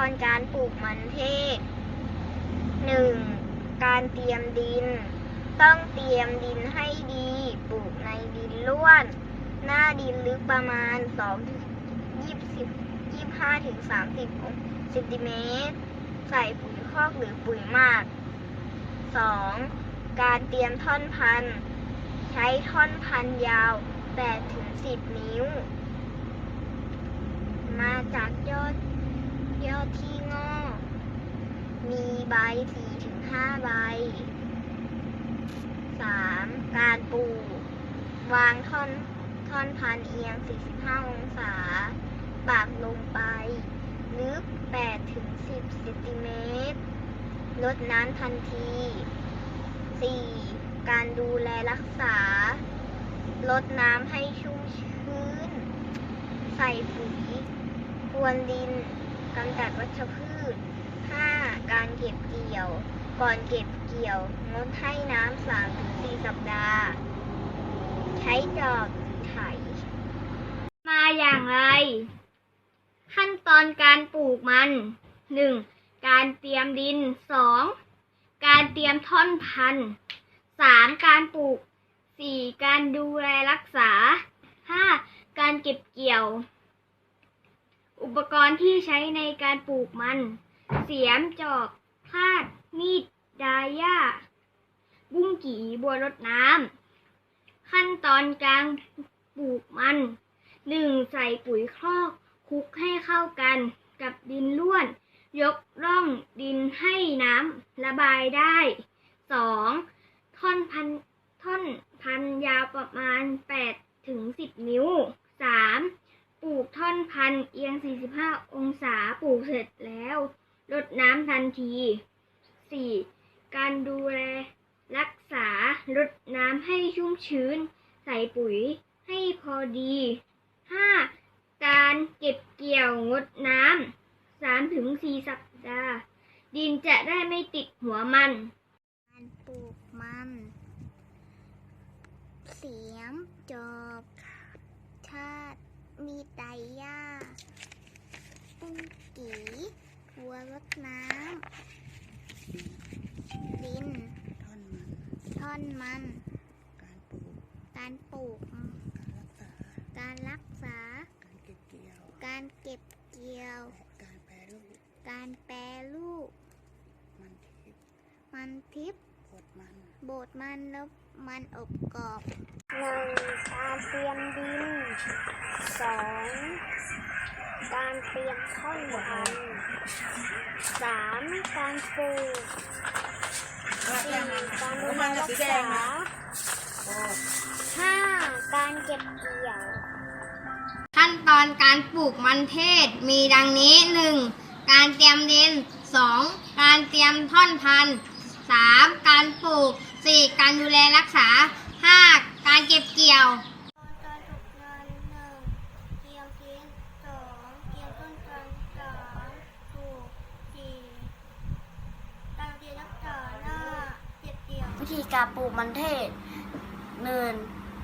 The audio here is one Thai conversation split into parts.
อนการปลูกมันเทศ 1. การเตรียมดิน ต้องเตรียมดินให้ดี ปลูกในดินร่วน หน้าดินลึกประมาณ 2 20 25ถึง30เซนติเมตร ใส่ปุ๋ยคอกหรือปุ๋ยหมัก 2. การเตรียมท่อนพันธุ์ใช้ท่อนพันธุ์ยาว8ถึง10 นิ้ว มาจากยอด ยอดที่งอก มีใบ4ถึง5ใบ 3. การปลูก วางท่อนท่อนพันเอียง 45 องศา ปากลงไป ลึก8ถึง10เซนติเมตรลดน้ำทันที 4. การดูแลรักษา ลดน้ำให้ชุ่มชื้น ใส่ปุ๋ยพรวนดิน กำจัดวัชพืช 5. การเก็บเกี่ยว ก่อนเก็บเกี่ยว งดให้น้ำ3ถึง4สัปดาห์ ใช้จอบไถ มาอย่างไร ขั้นตอนการปลูกมัน 1. การเตรียมดิน 2. การเตรียมท่อนพันธุ์ 3. การปลูก 4. การดูแลรักษา 5. การเก็บเกี่ยว อุปกรณ์ที่ใช้ในการปลูกมัน เสียมจอบคาด มีด ดาย่า บุ้งกี่บัวรดน้ำ ขั้นตอนการปลูกมัน 1. ใส่ปุ๋ยคลอกคลุกให้เข้ากันกับดินล้วน ยกร่องดินให้น้ำระบายได้ 2. ท่อนพันท่อนพันยาวประมาณ8ถึง10นิ้ว 3. ป ลูกท่อนพันเอียง 45 องศาปลูกเสร็จแล้วรดน้ำทันที 4. การดูแล รักษารดน้ำให้ชุ่มชื้น ใส่ปุ๋ยให้พอดี 5. การเก็บเกี่ยวงดน้ำ3ถึง4สัปดาห์ ดินจะได้ไม่ติดหัวมันการปลูกมัน เสียมจอบชาติ มีไดย่าปุ้งกีวัวรดน้ำดิน ท่อนมัน ท่อนมัน การปลูก การปลูก การรักษา การรักษา การเก็บเกี่ยว การเก็บเกี่ยวและการแปรรูป การแปรรูป มันทิพย์มันทิพย์บดมัน บดมันแล้ว มันอบกรอบหนึ่งการเตรียมดินสองการเตรียมท่อนพันธุ์สามการปลูกสี่การดูแลรักษาห้าการเก็บเกี่ยว ขั้นตอนการปลูกมันเทศมีดังนี้ 1. การเตรียมดิน 2. การเตรียมท่อนพันธุ์ 3. การปลูก 4. การดูแลรักษา 5. การเก็บเกี่ยวการปลูกงานหนึ่งเกี่ยวทิ้งสองเกี่ยวต้นพันธุ์สามปลูกสี่การเรียนรักษาหน้าเก็บเกี่ยววิธีการปลูกมันเทศหนึ่ง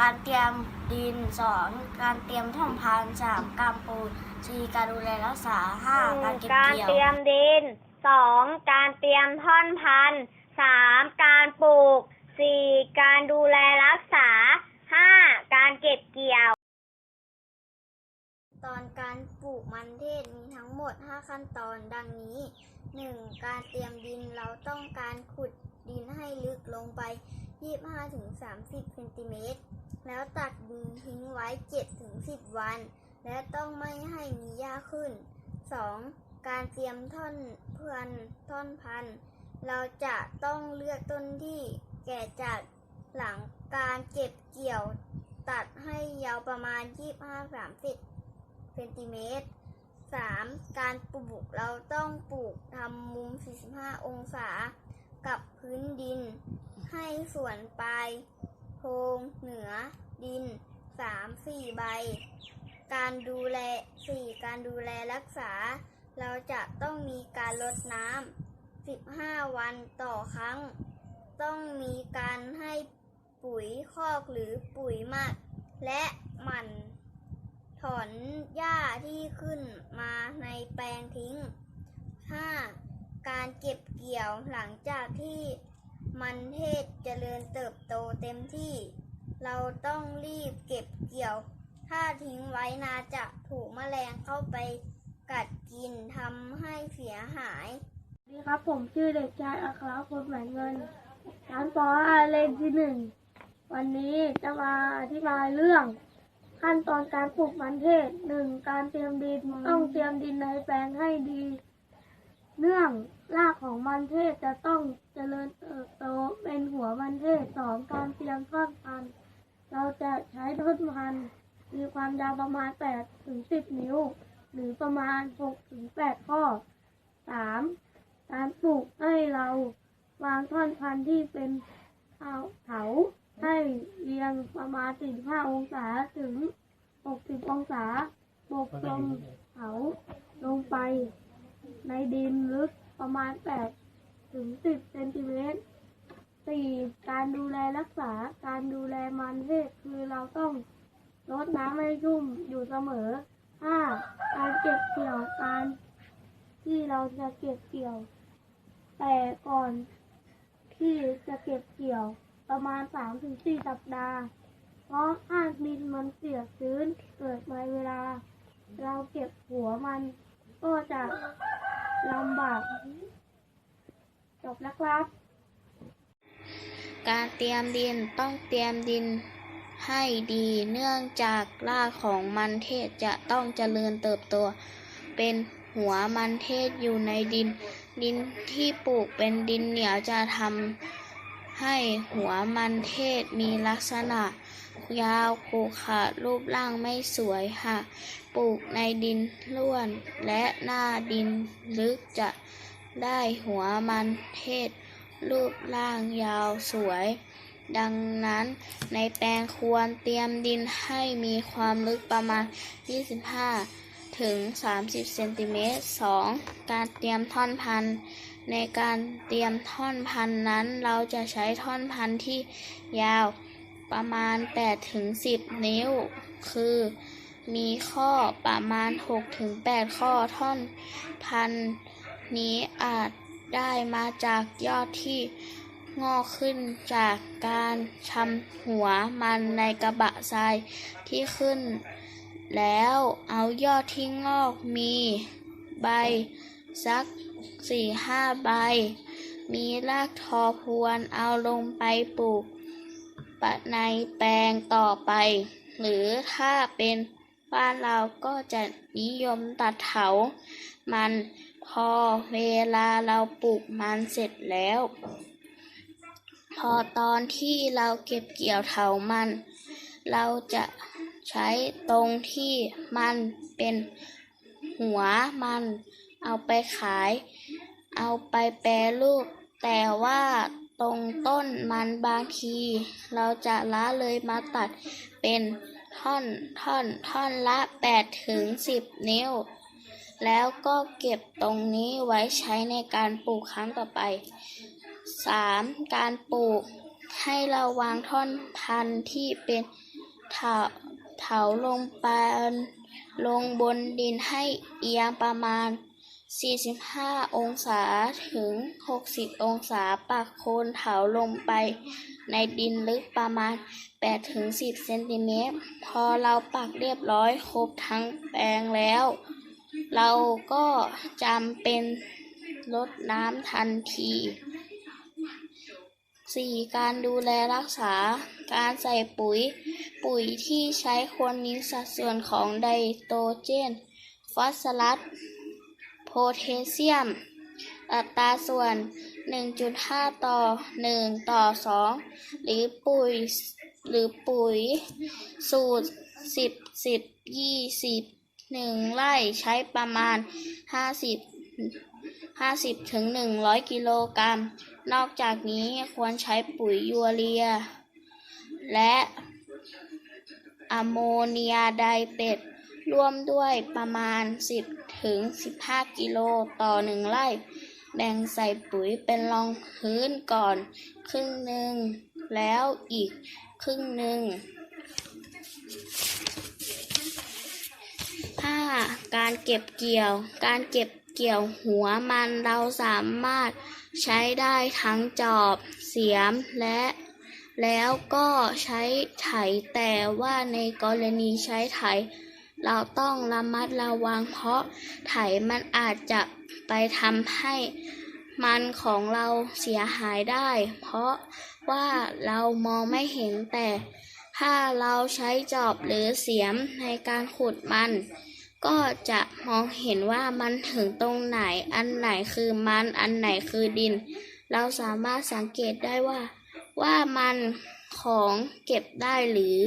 การเตรียมดินสองการเตรียมท่อนพันธุ์สามการปลูกสี่การดูแลรักษาห้าการเก็บการเกี่ยวเตรียมดินสองการเตรียมท่อนพันธุ์ สามการปลูกสี่การดูแลรักษาห้าการเก็บเกี่ยว ตอนการปลูกมันเทศมีทั้งหมด 5 ขั้นตอนดังนี้ 1. การเตรียมดินเราต้องการขุดดินให้ลึกลงไป 25-30เซนติเมตร แล้วตัดดินทิ้งไว้ 7-10 วัน และต้องไม่ให้มีหญ้าขึ้น 2. การเตรียมท่อนเพื่อนท่อนพันธุ์ เราจะต้องเลือกต้นที่แก่จัดหลังการเก็บเกี่ยวตัดให้ยาวประมาณ 25-30เซนติเมตร 3. การปลูกเราต้องปลูกทำมุม 45 องศากับพื้นดิน ให้ส่วนปลายโพงเหนือดิน 3-4 ใบ การดูแล 4. การดูแลรักษา เราจะต้องมีการลดน้ำ 15 วันต่อครั้ง ต้องมีการให้ปุ๋ยคอกหรือปุ๋ยมักและหมั่นถอนหญ้าที่ขึ้นมาในแปลงทิ้ง 5. การเก็บเกี่ยวหลังจากที่มันเทศเจริญเติบโตเต็มที่ เราต้องรีบเก็บเกี่ยว ถ้าทิ้งไว้นาจะถูกแมลงเข้าไปกัดกินทำให้เสียหาย ดีครับ ผมชื่อเด็กชายอัครพลแหวนเงินชั้นป .5 เลขที่หนึ่ง วันนี้จะมาอธิบายเรื่อง ขั้นตอนการปลูกมันเทศหนึ่งการเตรียมดินต้องเตรียมดินในแปลงให้ดี เนื่องรากของมันเทศจะต้องเจริญเติบโตเป็นหัวมันเทศสองการเตรียมท่อนพันธุ์เราจะใช้ท่อนพันธุ์มีความยาวประมาณ8ถึง10 นิ้ว หรือประมาณ6ถึง8ข้อสาม การปลูกให้เรา วางท่อนพันธุ์ที่เป็นเถาเถาให้เรียงประมาณ45องศาถึง 60 องศาปกลงเถาลงไป ในดินลึกประมาณ 8 ถึง 10 เซนติเมตร 4. การดูแลรักษาการดูแลมันเทศคือเราต้องรดน้ำให้ชุ่มอยู่เสมอ 5. การเก็บเกี่ยวการที่เราจะเก็บเกี่ยว แต่ก่อนที่จะเก็บเกี่ยวประมาณสามถึงสี่สัปดาห์ เพราะถ้าดินมันเสียชื้นเกิดในเวลา เราเก็บหัวมันก็จะลำบาก จบแล้วครับ การเตรียมดินต้องเตรียมดินให้ดีเนื่องจากรากของมันเทศจะต้องเจริญเติบโต เป็นหัวมันเทศอยู่ในดิน ดินที่ปลูกเป็นดินเหนียวจะทำให้หัวมันเทศมีลักษณะ ยาวขรุขระรูปร่างไม่สวยหากปลูกในดินร่วน และหน้าดินลึกจะได้หัวมันเทศ รูปร่างยาวสวย ดังนั้นในแปลงควรเตรียมดินให้มีความลึกประมาณ 25 ถึง 30เซนติเมตร 2. การเตรียมท่อนพันธุ์ในการเตรียมท่อนพันธุ์นั้นเราจะใช้ท่อนพันธุ์ที่ยาวประมาณ8ถึง10 นิ้ว คือ มีข้อประมาณ6ถึง8ข้อท่อนพันธุ์นี้อาจได้มาจากยอดที่งอกขึ้นจากการชำหัวมันในกระบะทรายที่ขึ้น แล้วเอายอดที่งอกมีใบสักสี่ห้าใบ มีรากทอพวนเอาลงไปปลูกปะในแปลงต่อไป หรือถ้าเป็นบ้านเราก็จะนิยมตัดเถา มันพอเวลาเราปลูกมันเสร็จแล้ว พอตอนที่เราเก็บเกี่ยวเถามัน เราจะ ใช้ตรงที่มันเป็นหัวมัน เอาไปขาย เอาไปแปรรูป แต่ว่าตรงต้นมันบางที เราจะละเลยมาตัดเป็นท่อนท่อนท่อนละ 8 ถึง 10 นิ้ว แล้วก็เก็บตรงนี้ไว้ใช้ในการปลูกครั้งต่อไป 3. การปลูกให้เราวางท่อนพันธุ์ที่เป็นถา เถาลงไปลงบนดินให้เอียงประมาณ 45 องศาถึง 60 องศาปักโคนเถาลงไป ในดินลึกประมาณ 8 ถึง 10 เซนติเมตร พอเราปักเรียบร้อยครบทั้งแปลงแล้ว เราก็จำเป็นลดน้ำทันที 4. การดูแลรักษา การใส่ปุ๋ย ปุ๋ยที่ใช้ควรมีสัดส่วนของไดโตรเจน ฟอสฟอรัส โพแทสเซียม อัตราส่วน 1.5 ต่อ 1 ต่อ 2 หรือปุ๋ยหรือปุ๋ย สูตร 10 10 20 1 ไร่ใช้ประมาณ 50 50ถึง100 กิโลกรัม นอกจากนี้ควรใช้ปุ๋ยยูเรีย และ อะโมเนียไดเปตร่วมด้วยประมาณ 10 ถึง 15 กิโลต่อ1ไร่ แบ่งใส่ปุ๋ยเป็นรองพื้นก่อน ครึ่งหนึ่ง แล้วอีกครึ่งหนึ่ง 5. การเก็บเกี่ยว การเก็บเกี่ยวหัวมันเราสามารถใช้ได้ทั้งจอบ เสียมและ แล้วก็ใช้ไถแต่ว่าในกรณีใช้ไถ เราต้องระมัดระวังเพราะไถมันอาจจะไปทำให้มันของเราเสียหายได้ เพราะว่าเรามองไม่เห็นแต่ ถ้าเราใช้จอบหรือเสียมในการขุดมัน ก็จะมองเห็นว่ามันถึงตรงไหน อันไหนคือมัน อันไหนคือดิน เราสามารถสังเกตได้ว่า ว่ามันของเก็บได้หรือ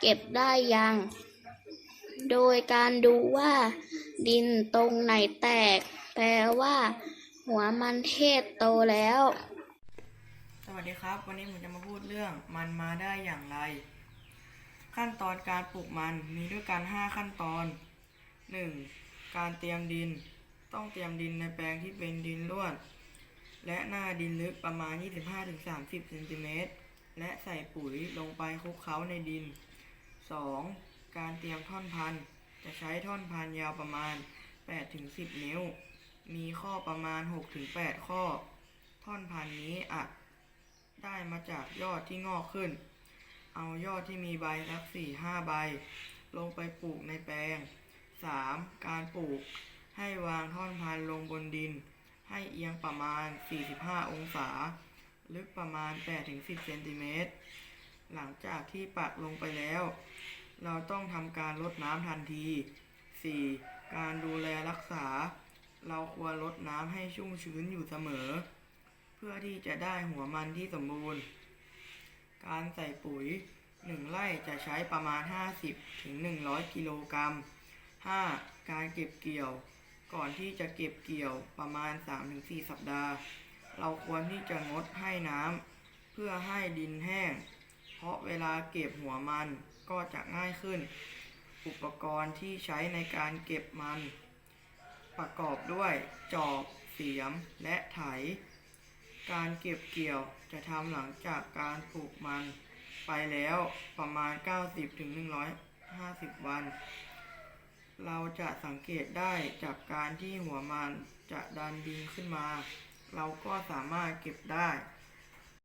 เก็บได้ยัง โดยการดูว่า ดินตรงไหนแตก แปลว่า หัวมันเทศโตแล้ว สวัสดีครับ วันนี้ผมจะมาพูดเรื่องมันมาได้อย่างไร ขั้นตอนการปลูกมันมีด้วยกัน 5 ขั้นตอน 1. การเตรียมดิน ต้องเตรียมดินในแปลงที่เป็นดินร่วน และหน้าดินลึกประมาณ 25-30 เซนติเมตร และใส่ปุ๋ยลงไปคลุกเคล้าในดิน 2. การเตรียมท่อนพันธุ์ จะใช้ท่อนพันธุ์ยาวประมาณ 8-10 นิ้ว มีข้อประมาณ 6-8 ข้อ ท่อนพันธุ์นี้อาจได้มาจากยอดที่งอกขึ้น เอายอดที่มีใบสักสี่ห้าใบ ลงไปปลูกในแปลง 3. การปลูกให้วางท่อนพันธุ์ลงบนดิน ให้เอียงประมาณ 45 องศา ลึกประมาณ 8-10เซนติเมตร หลังจากที่ปักลงไปแล้ว เราต้องทำการรดน้ำทันที 4. การดูแลรักษา เราควรรดน้ำให้ชุ่มชื้นอยู่เสมอ เพื่อที่จะได้หัวมันที่สมบูรณ์ การใส่ปุ๋ย 1 ไร่จะใช้ประมาณ 50-100 กิโลกรัม 5. การเก็บเกี่ยว ก่อนที่จะเก็บเกี่ยวประมาณ 3-4 สัปดาห์ เราควรที่จะงดให้น้ำเพื่อให้ดินแห้ง เพราะเวลาเก็บหัวมันก็จะง่ายขึ้น อุปกรณ์ที่ใช้ในการเก็บมัน ประกอบด้วยจอบเสียมและไถ การเก็บเกี่ยวจะทำหลังจากการปลูกมัน ไปแล้วประมาณ 90-150ถึง150วัน เราจะสังเกตได้จากการที่หัวมันจะดันดินขึ้นมา เราก็สามารถเก็บได้